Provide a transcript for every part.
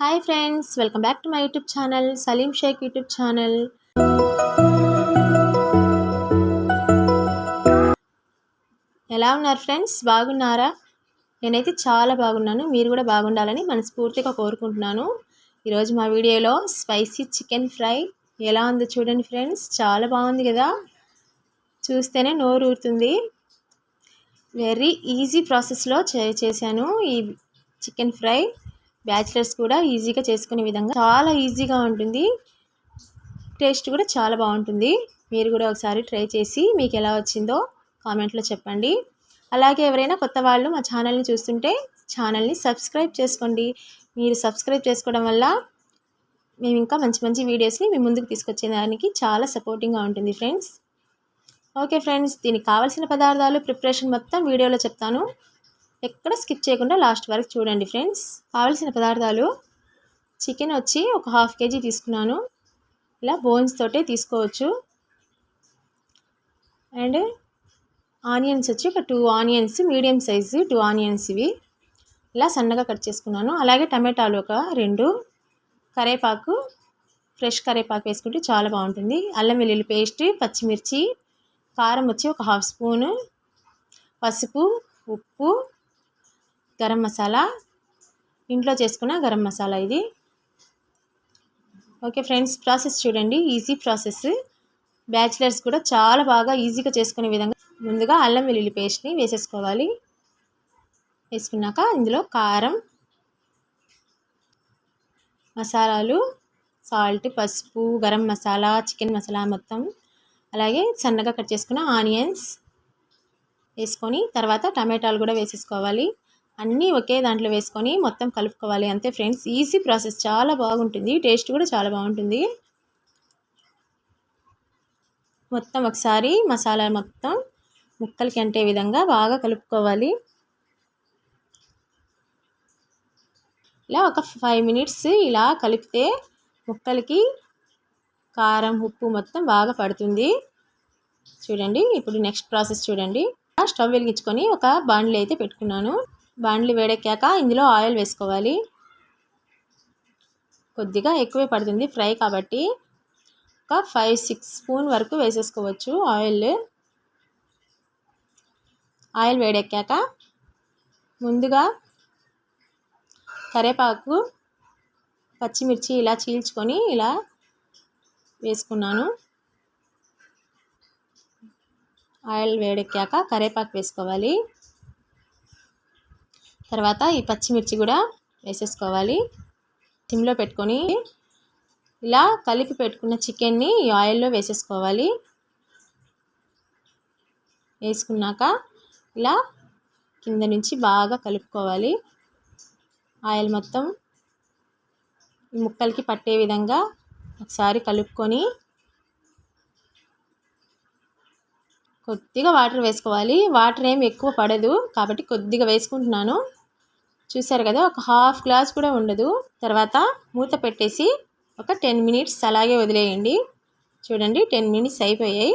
Hi friends welcome back to my YouTube channel Salim Shaik YouTube channel. ఎలా ఉన్నారు friends? బాగున్నారా? నేనైతే చాలా బాగున్నాను. మీరు కూడా బాగుండాలని మనస్ఫూర్తిగా కోరుకుంటున్నాను. ఈరోజు మా వీడియోలో స్పైసీ చికెన్ ఫ్రై ఎలా ఉందో చూడండి ఫ్రెండ్స్. చాలా బాగుంది కదా? చూస్తేనే నోరు ఊరుతుంది. వెరీ ఈజీ ప్రాసెస్లో చే చేశాను ఈ చికెన్ ఫ్రై. బ్యాచిలర్స్ కూడా ఈజీగా చేసుకునే విధంగా చాలా ఈజీగా ఉంటుంది. టేస్ట్ కూడా చాలా బాగుంటుంది. మీరు కూడా ఒకసారి ట్రై చేసి మీకు ఎలా వచ్చిందో కామెంట్లో చెప్పండి. అలాగే ఎవరైనా కొత్త వాళ్ళు మా ఛానల్ని చూస్తుంటే ఛానల్ని సబ్స్క్రైబ్ చేసుకోండి. మీరు సబ్స్క్రైబ్ చేసుకోవడం వల్ల మేము ఇంకా మంచి మంచి వీడియోస్ని మీ ముందుకు తీసుకొచ్చేదానికి చాలా సపోర్టింగ్గా ఉంటుంది ఫ్రెండ్స్. ఓకే ఫ్రెండ్స్ దీనికి కావాల్సిన పదార్థాలు ప్రిపరేషన్ మొత్తం వీడియోలో చెప్తాను. ఎక్కడ స్కిప్ చేయకుండా లాస్ట్ వరకు చూడండి ఫ్రెండ్స్. కావలసిన పదార్థాలు. చికెన్ వచ్చి ఒక హాఫ్ కేజీ తీసుకున్నాను. ఇలా బోన్స్ తోటే తీసుకోవచ్చు. అండ్ ఆనియన్స్ వచ్చి ఒక two onions medium size two onions ఇవి. ఇలా సన్నగా కట్ చేసుకున్నాను. అలాగే టమాటాలు ఒక రెండు. కరేపాకు ఫ్రెష్ కరేపాకు వేసుకుంటే చాలా బాగుంటుంది. అల్లం వెల్లుల్లి పేస్ట్ పచ్చిమిర్చి కారం వచ్చి ఒక హాఫ్ స్పూను. పసుపు ఉప్పు గరం మసాలా. ఇంట్లో చేసుకున్న గరం మసాలా ఇది. ఓకే ఫ్రెండ్స్ ప్రాసెస్ చూడండి. Easy process. బ్యాచిలర్స్ కూడా చాలా బాగా ఈజీగా చేసుకునే విధంగా ముందుగా అల్లం వెల్లుల్లి పేస్ట్ని వేసేసుకోవాలి. వేసుకున్నాక ఇందులో కారం మసాలాలు సాల్ట్ పసుపు గరం మసాలా చికెన్ మసాలా మొత్తం. అలాగే సన్నగా కట్ చేసుకున్న ఆనియన్స్ వేసుకొని తర్వాత టమాటాలు కూడా వేసేసుకోవాలి. అన్నీ ఒకే దాంట్లో వేసుకొని మొత్తం కలుపుకోవాలి. అంతే ఫ్రెండ్స్ ఈజీ ప్రాసెస్. చాలా బాగుంటుంది. టేస్ట్ కూడా చాలా బాగుంటుంది. మొత్తం ఒకసారి మసాలా మొత్తం ముక్కలకి అంటే విధంగా బాగా కలుపుకోవాలి. ఇలా ఒక ఫైవ్ మినిట్స్ ఇలా కలిపితే ముక్కలకి కారం ఉప్పు మొత్తం బాగా పడుతుంది. చూడండి ఇప్పుడు నెక్స్ట్ ప్రాసెస్ చూడండి. స్టవ్ వెలిగించుకొని ఒక బాండ్లీ అయితే పెట్టుకున్నాను. బాండ్లీ వేడెక్కాక ఇందులో ఆయిల్ వేసుకోవాలి. కొద్దిగా ఎక్కువే పడుతుంది ఫ్రై కాబట్టి ఒక ఫైవ్ సిక్స్ స్పూన్ వరకు వేసేసుకోవచ్చు ఆయిల్. ఆయిల్ వేడెక్కాక ముందుగా కరేపాకు పచ్చిమిర్చి ఇలా చీల్చుకొని ఇలా వేసుకున్నాను. ఆయిల్ వేడెక్కాక కరేపాకు వేసుకోవాలి. తర్వాత ఈ పచ్చిమిర్చి కూడా వేసేసుకోవాలి. సిమ్లో పెట్టుకొని ఇలా కలిపి పెట్టుకున్న చికెన్ని ఈ ఆయిల్లో వేసేసుకోవాలి. వేసుకున్నాక ఇలా కింద నుంచి బాగా కలుపుకోవాలి. ఆయిల్ మొత్తం ముక్కలకి పట్టే విధంగా ఒకసారి కలుపుకొని కొద్దిగా వాటర్ వేసుకోవాలి. వాటర్ ఏమి ఎక్కువ పడదు. కాబట్టి కొద్దిగా వేసుకుంటున్నాను. చూసారు కదా ఒక హాఫ్ గ్లాస్ కూడా ఉండదు. తర్వాత మూత పెట్టేసి ఒక టెన్ మినిట్స్ అలాగే వదిలేయండి. చూడండి టెన్ మినిట్స్ అయిపోయాయి.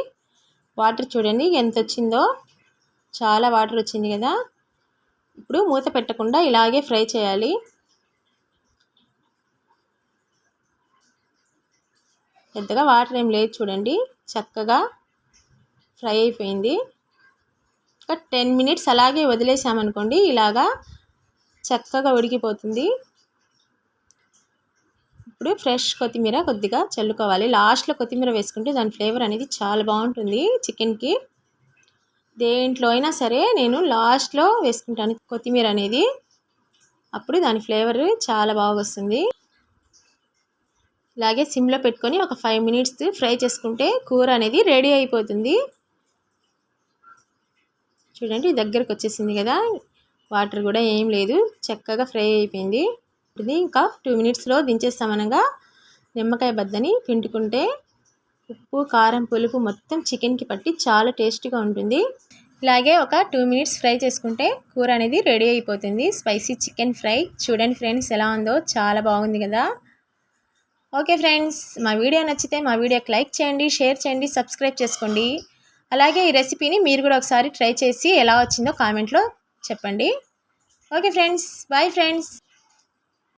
వాటర్ చూడండి ఎంత వచ్చిందో. చాలా వాటర్ వచ్చింది కదా. ఇప్పుడు మూత పెట్టకుండా ఇలాగే ఫ్రై చేయాలి. పెద్దగా వాటర్ ఏం లేదు చూడండి. చక్కగా ఫ్రై అయిపోయింది. ఒక టెన్ మినిట్స్ అలాగే వదిలేసామనుకోండి ఇలాగా చక్కగా ఉడికిపోతుంది. ఇప్పుడు ఫ్రెష్ కొత్తిమీర కొద్దిగా చల్లుకోవాలి. లాస్ట్లో కొత్తిమీర వేసుకుంటే దాని ఫ్లేవర్ అనేది చాలా బాగుంటుంది చికెన్కి. దేంట్లో అయినా సరే నేను లాస్ట్లో వేసుకుంటాను కొత్తిమీర అనేది. అప్పుడు దాని ఫ్లేవర్ చాలా బాగా వస్తుంది. ఇలాగే సిమ్లో పెట్టుకొని ఒక ఫైవ్ మినిట్స్ ఫ్రై చేసుకుంటే కూర అనేది రెడీ అయిపోతుంది. చూడండి దగ్గరకు వచ్చేసింది కదా. వాటర్ కూడా ఏం లేదు. చక్కగా ఫ్రై అయిపోయింది. ఇది ఇంకా టూ మినిట్స్లో దించేస్తామనగా నిమ్మకాయ బద్దని పిండుకుంటే ఉప్పు కారం పులుపు మొత్తం చికెన్కి పట్టి చాలా టేస్టీగా ఉంటుంది. ఇలాగే ఒక టూ మినిట్స్ ఫ్రై చేసుకుంటే కూర అనేది రెడీ అయిపోతుంది. Spicy chicken fry. చూడండి ఫ్రెండ్స్ ఎలా ఉందో. చాలా బాగుంది కదా. ఓకే ఫ్రెండ్స్ మా వీడియో నచ్చితే మా వీడియోకి లైక్ చేయండి షేర్ చేయండి సబ్స్క్రైబ్ చేసుకోండి. అలాగే ఈ రెసిపీని మీరు కూడా ఒకసారి ట్రై చేసి ఎలా వచ్చిందో కామెంట్లో చెప్పండి. Okay friends bye friends.